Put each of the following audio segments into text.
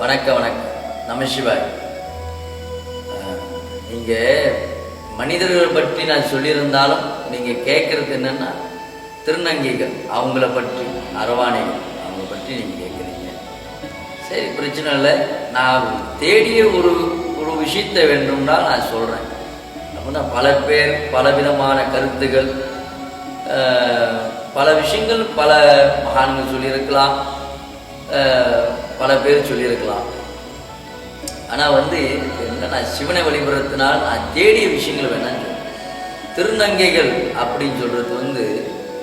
வணக்கம் வணக்கம். நம சிவாய். நீங்கள் மனிதர்களை பற்றி நான் சொல்லியிருந்தாலும் நீங்கள் கேட்குறது என்னென்னா திருநங்கைகள் அவங்கள பற்றி அரவாணைகள் அவங்க பற்றி நீங்கள் கேட்குறீங்க சரி பிரச்சனை இல்லை. நான் தேடிய ஒரு ஒரு விஷயத்தை வேண்டும்னா நான் சொல்கிறேன் அப்படின்னா பல பேர் பலவிதமான கருத்துகள் பல விஷயங்கள் பல மகான்கள் சொல்லியிருக்கலாம். பல பேர் சொல்லியிருக்கலாம். ஆனால் வந்து என்ன சிவனை வழிபடுறதுனால் நான் தேடிய விஷயங்கள் வேணாங்க திருநங்கைகள் அப்படின்னு சொல்கிறது வந்து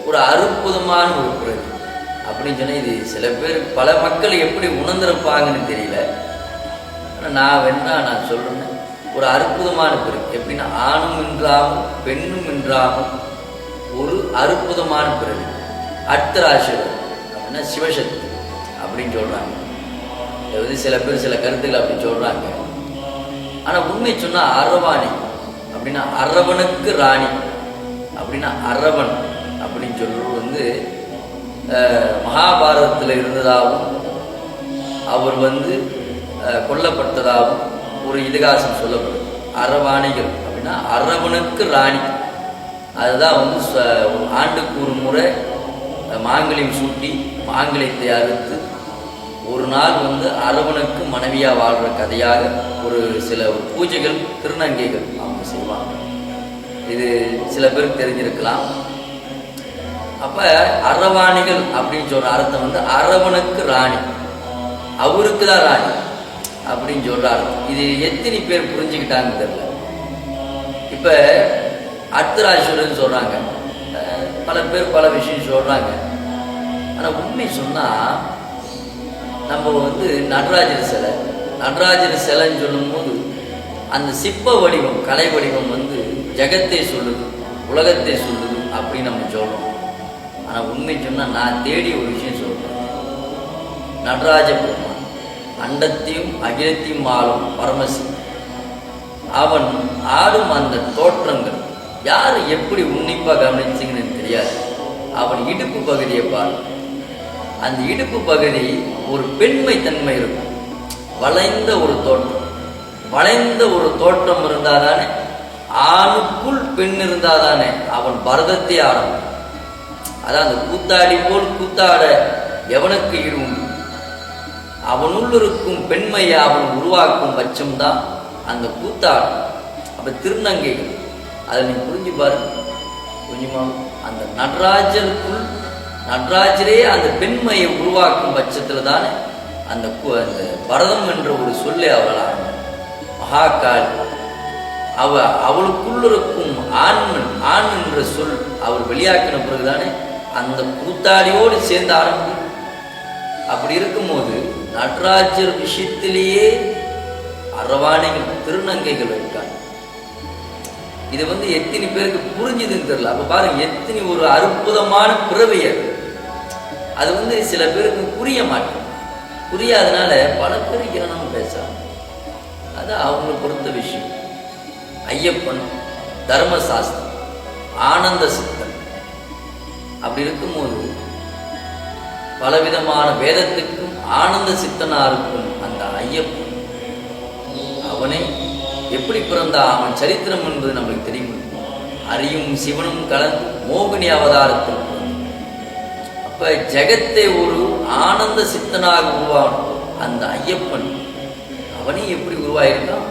ஒரு அற்புதமான ஒரு பிறகு அப்படின்னு சொன்னால் இது சில பேர் பல மக்கள் எப்படி உணர்ந்திருப்பாங்கன்னு தெரியல. ஆனால் நான் வேணா நான் சொல்கிறேன் ஒரு அற்புதமான பிறகு எப்படின்னா ஆணும் இன்றாமல் பெண்ணும் இன்றாமல் ஒரு அற்புதமான பிறகு அர்த்தராசிரம் அப்படின்னா சிவசக்தி. அப்படின்னு சொல்கிறாங்க அதாவது சில பேர் சில கருத்துக்கள் அப்படி சொல்கிறாங்க ஆனால் உண்மை சொன்னால் அரவாணி அப்படின்னா அரவனுக்கு ராணி அப்படின்னா அரவன் அப்படின்னு சொல்றது வந்து மகாபாரதத்தில் இருந்ததாகவும் அவர் வந்து கொல்லப்பட்டதாகவும் ஒரு இதிகாசம் சொல்லப்படுது. அரவாணிகள் அப்படின்னா அரவனுக்கு ராணி. அதுதான் வந்து ச- ஒரு ஆண்டுக்கு ஒரு முறை மாங்கலியம் சூட்டி மாங்கலியத்தை அறுத்து ஒரு நாள் வந்து அரவனுக்கு மனைவியாக வாழ்கிற கதையாக ஒரு சில பூஜைகள் திருநங்கைகள் அவங்க செய்வாங்க. இது சில பேருக்கு தெரிஞ்சிருக்கலாம். அப்போ அரவாணிகள் அப்படின்னு சொல்ற அர்த்தம் வந்து அரவனுக்கு ராணி அவருக்கு தான் ராணி அப்படின்னு சொல்ற அர்த்தம். இது எத்தனை பேர் புரிஞ்சுக்கிட்டாங்கன்னு தெரியல. இப்போ அர்த்தராசுரன் சொல்கிறாங்க பல பேர் பல விஷயம் சொல்கிறாங்க ஆனால் உண்மை சொன்னால் நம்ம வந்து நடராஜர் சிலை. நடராஜர் சிலைன்னு சொல்லும்போது அந்த சிற்ப வடிவம் கலை வடிவம் வந்து ஜெகத்தை சொல்லுது உலகத்தை சொல்லுது அப்படின்னு நம்ம சொல்கிறோம் ஆனால் உண்மை சொன்னால் நான் தேடி ஒரு விஷயம் சொல்கிறேன் நடராஜ பெருமான் அண்டத்தையும் அகிலத்தையும் ஆளும் பரமசி அவன் ஆடும் அந்த தோற்றங்கள் யார் எப்படி உன்னிப்பாக கவனிச்சிங்கன்னு தெரியாது. அவன் இடுப்பு பகுதியை பாரு. அந்த இடுப்பு பகுதி ஒரு பெண்மை தன்மை இருக்கும். வளைந்த ஒரு தோற்றம் வளைந்த ஒரு தோற்றம் இருந்தாதானே? ஆணுக்குள் பெண் இருந்தாதானே? அவன் பரதத்தை ஆட அதான் அந்த கூத்தாடி போல் கூத்தாட எவனுக்கு ஈடு அவனுள் இருக்கும் பெண்மையை அவன் உருவாக்கும் பட்சம்தான் அந்த கூத்தாடம் அப்ப திருநங்கைகள் அதை நீ புரிஞ்சு பாரு கொஞ்சமா அந்த நடராஜருக்குள் நடராஜரே அந்த பெண்மையை உருவாக்கும் பட்சத்தில் தானே அந்த அந்த பரதம் என்ற ஒரு சொல்லை அவளாக மகாகாளி அவ அவளுக்குள்ள இருக்கும் ஆண்மன் ஆண் என்ற சொல் அவர் வெளியாக்கின பிறகுதானே அந்த கூத்தாடியோடு சேர்ந்து ஆரம்பிக்கும் அப்படி இருக்கும்போது நடராஜர் விஷயத்திலேயே அரவாணைகள் திருநங்கைகள் இருக்காங்க. இது வந்து எத்தனை பேருக்கு புரிஞ்சுதுன்னு தெரியல. அப்ப பாருங்க எத்தனை ஒரு அற்புதமான பிறவி அது வந்து சில பேருக்கு புரிய மாட்டேன் புரியாதனால பல பேர் இரணம் பேசுகிறாங்க அது அவங்களை பொறுத்த விஷயம். ஐயப்பன் தர்மசாஸ்திரம் ஆனந்த சித்தன். அப்படி இருக்கும்போது பலவிதமான வேதத்துக்கும் ஆனந்த சித்தனாக இருக்கும் அந்த ஐயப்பன் அவனை எப்படி பிறந்த அவன் சரித்திரம் என்பது நம்மளுக்கு தெரியும்? அறியும் சிவனும் கலந்து மோகினி அவதாரத்தில் அப்போ ஜெகத்தை ஒரு ஆனந்த சித்தனாக உருவான அந்த ஐயப்பன் அவனே எப்படி உருவாயிருக்கான்?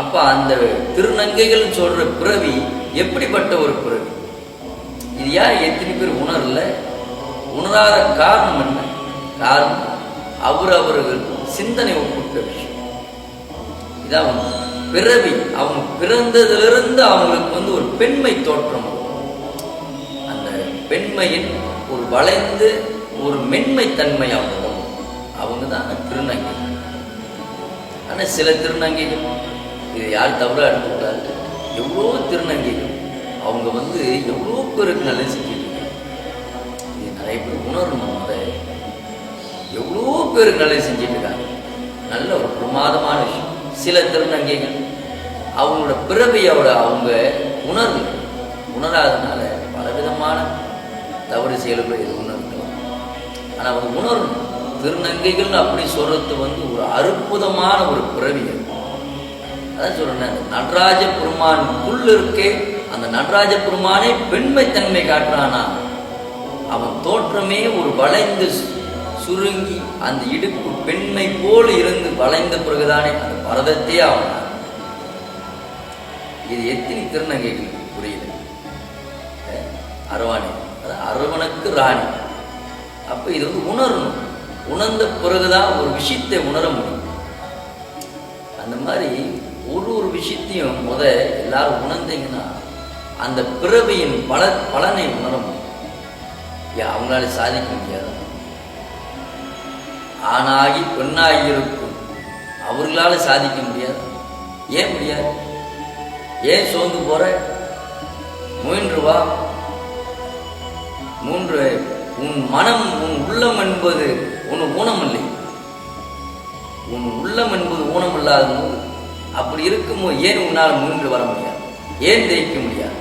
அப்போ அந்த திருநங்கைகள் சொல்ற பிறவி எப்படிப்பட்ட ஒரு பிறவி? இது யார்? எத்தனை பேர் உணரல? உணராத காரணம் என்ன? காரணம் அவர் அவர்கள் சிந்தனை ஒப்புட்ட விஷயம். இதான் பிறவி அவங்க பிறந்ததிலிருந்து அவங்களுக்கு வந்து ஒரு பெண்மை தோற்றம். அந்த பெண்மையின் ஒரு வளைந்து ஒரு மென்மை தன்மை அவங்க வரும். அவங்க தான் திருநங்கை ஆனால் சில திருநங்கைகள் இது யார் தவிர எடுத்துக்கூடாது எவ்வளோ திருநங்கைகள் அவங்க வந்து எவ்வளோ பேருக்கு நல்லது செஞ்சுட்டு இது நிறைய பேர் உணரணும் அதை எவ்வளோ பேருக்கு நல்லது செஞ்சுட்டு இருக்காங்க நல்ல ஒரு பிரமாதமான விஷயம். சில திருநங்கைகள் அவங்களோட பிறவியோட அவங்க உணர்வு உணராதனால பலவிதமான தவறு செயல்களை இது உணர்க்கலாம் ஆனால் அவங்க உணரணும் திருநங்கைகள் அப்படி சொல்றது வந்து ஒரு அற்புதமான ஒரு பிறவி அதான் சொல்றேன் நடராஜ பெருமான் இருக்கே அந்த நடராஜ பெருமானே பெண்மைத்தன்மை காட்டுறானா? அவன் தோற்றமே ஒரு வளைந்து சுருங்கி அந்த இடுப்பு பெண்மை போல் இருந்து வளைந்த பிறகுதானே அந்த பரதத்தையே அவன் இது எத்தனை திருநங்கைகள் புரியல? அஹ் அரவாணி. அரவனுக்கு ராணி. அப்ப இது வந்து உணரணும். உணர்ந்த பிறகுதான் ஒரு விஷயத்தை உணர முடியும். அந்த மாதிரி ஒரு ஒரு விஷயத்தையும் முத எல்லாரும் உணர்ந்தீங்கன்னா அந்த பிறவியின் பல பலனை உணர முடியும். ஏன் அவங்களால சாதிக்க முடியாது. ஆணாகி பெண்ணாகி இருக்கும் அவர்களால சாதிக்க முடியாது. ஏன் முடியாது? ஏன் சோர்ந்து போற? முயன்று வா. மூன்று உன் மனம் உன் உள்ளம் என்பது உன் ஊனம் இல்லை உன் உள்ளம் என்பது ஊனம் இல்லாத போது அப்படி இருக்கும்போது ஏன் உன்னால் மூன்று வர முடியாது? ஏன் ஜெயிக்க முடியாது?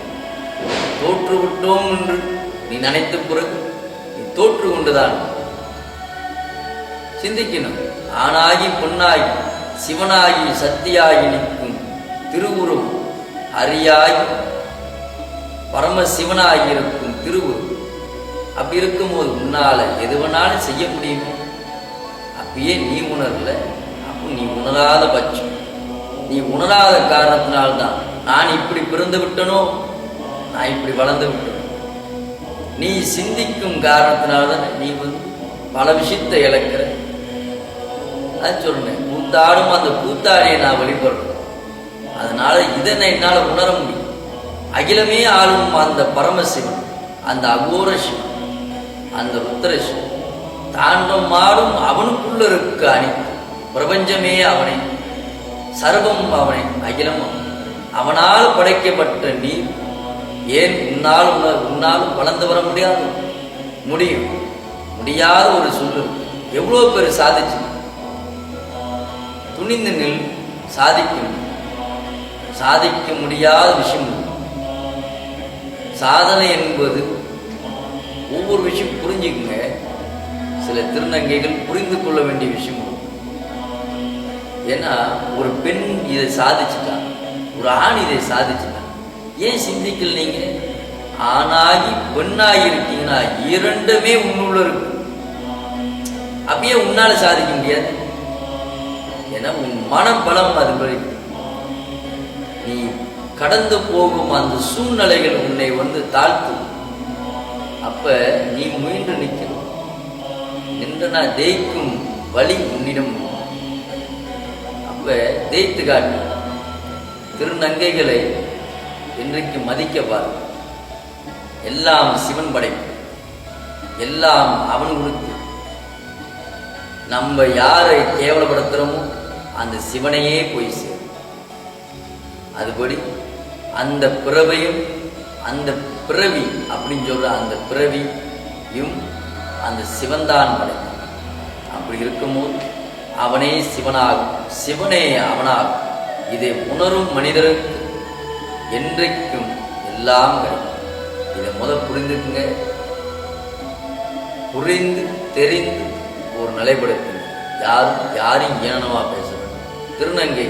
தோற்று விட்டோம் என்று நீ நினைத்த பிறகு நீ தோற்று கொண்டுதான். சிந்திக்கணும். ஆணாகி பொன்னாகி சிவனாகி சக்தியாகி நிற்கும் திருவுருவம். அரியாகி பரமசிவனாகி இருக்கும் திருவுருவம். அப்படி இருக்கும்போது உன்னால் எது வேணாலும் செய்ய முடியுமே? அப்பயே நீ உணரல அப்போ நீ உணராத பட்சம். நீ உணராத காரணத்தினால்தான் நான் இப்படி பிறந்து விட்டனோ? நான் இப்படி வளர்ந்து விட்டேன்? நீ சிந்திக்கும் காரணத்தினால்தான் நீ வந்து பல விஷயத்தை இழக்கிற. அது சொல்றேன் பூத்தாடும் அந்த பூத்தாடியை நான் வழிபடுறேன் அதனால இதனை என்னால் உணர முடியும். அகிலமே ஆளும் அந்த பரமசிவன் அந்த அகோர சிவன். அந்த ருத்ர தாண்டம் மாறும் அவனுக்குள்ள இருக்க அணி. பிரபஞ்சமே அவனை சர்வம் அவனை அகிலம். அவனால் படைக்கப்பட்ட நீ ஏன் உன்னால் உன்னால் உன்னாலும் வளர்ந்து வர முடியாது? முடியும். முடியாத ஒரு சொல்லு எவ்வளோ பேர் சாதிச்சு? துணிந்து நில் சாதிக்கும். சாதிக்க முடியாத விஷயம். சாதனை என்பது ஒவ்வொரு விஷயம் புரிஞ்சுக்குங்க. சில திருநங்கைகள் புரிந்து கொள்ள வேண்டிய விஷயம். ஏன்னா ஒரு பெண் இதை சாதிச்சுட்டான் ஒரு ஆண் இதை சாதிச்சுட்டான் ஏன் சிந்திக்கல நீங்க? ஆணாகி பெண்ணாகி இருக்கீங்கன்னா இரண்டுமே உன்னுள்ள இருக்கு அப்பயே உன்னால சாதிக்க முடியாது. ஏன்னா உன் மனம் பலம் அது மாதிரி. நீ கடந்து போகும் அந்த சூழ்நிலைகள் உன்னை வந்து தாழ்த்து அப்ப நீ முயன்று நிற்கணும் நின்று நான் ஜெயிக்கும் வழி உன்னிடம். உண்டு. அப்ப ஜெயித்து காட்டு. திருநங்கைகளை இன்றைக்கு மதிக்க பாரு. எல்லாம் சிவன் படைப்பு. எல்லாம் அவன் கொடுத்து நம்ம யாரை கேவலப்படுத்துறோமோ அந்த சிவனையே போய் சேரும். அதுபடி அந்த பிறவையும் அந்த பிறவி அப்படின்னு சொல்கிற அந்த பிறவியும் அந்த சிவன்தான் படைத்தான் அப்படி இருக்கும்போது அவனே சிவனாகும். சிவனே அவனாகும். இதை உணரும் மனிதருக்கு என்றைக்கும் எல்லாம் கிடைக்கும். இதை முதல் புரிந்துக்குங்க. புரிந்து தெரிந்து ஒரு நிலைப்படுத்துங்க. யாரும் யாரையும் ஏனனமா பேச திருநங்கை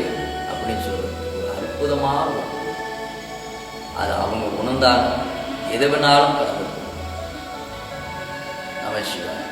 அப்படின்னு சொல்றது ஒரு அற்புதமான அது அவங்க உணர்ந்தாங்க. எது வேணாலும் கடந்து நம சிவாய்.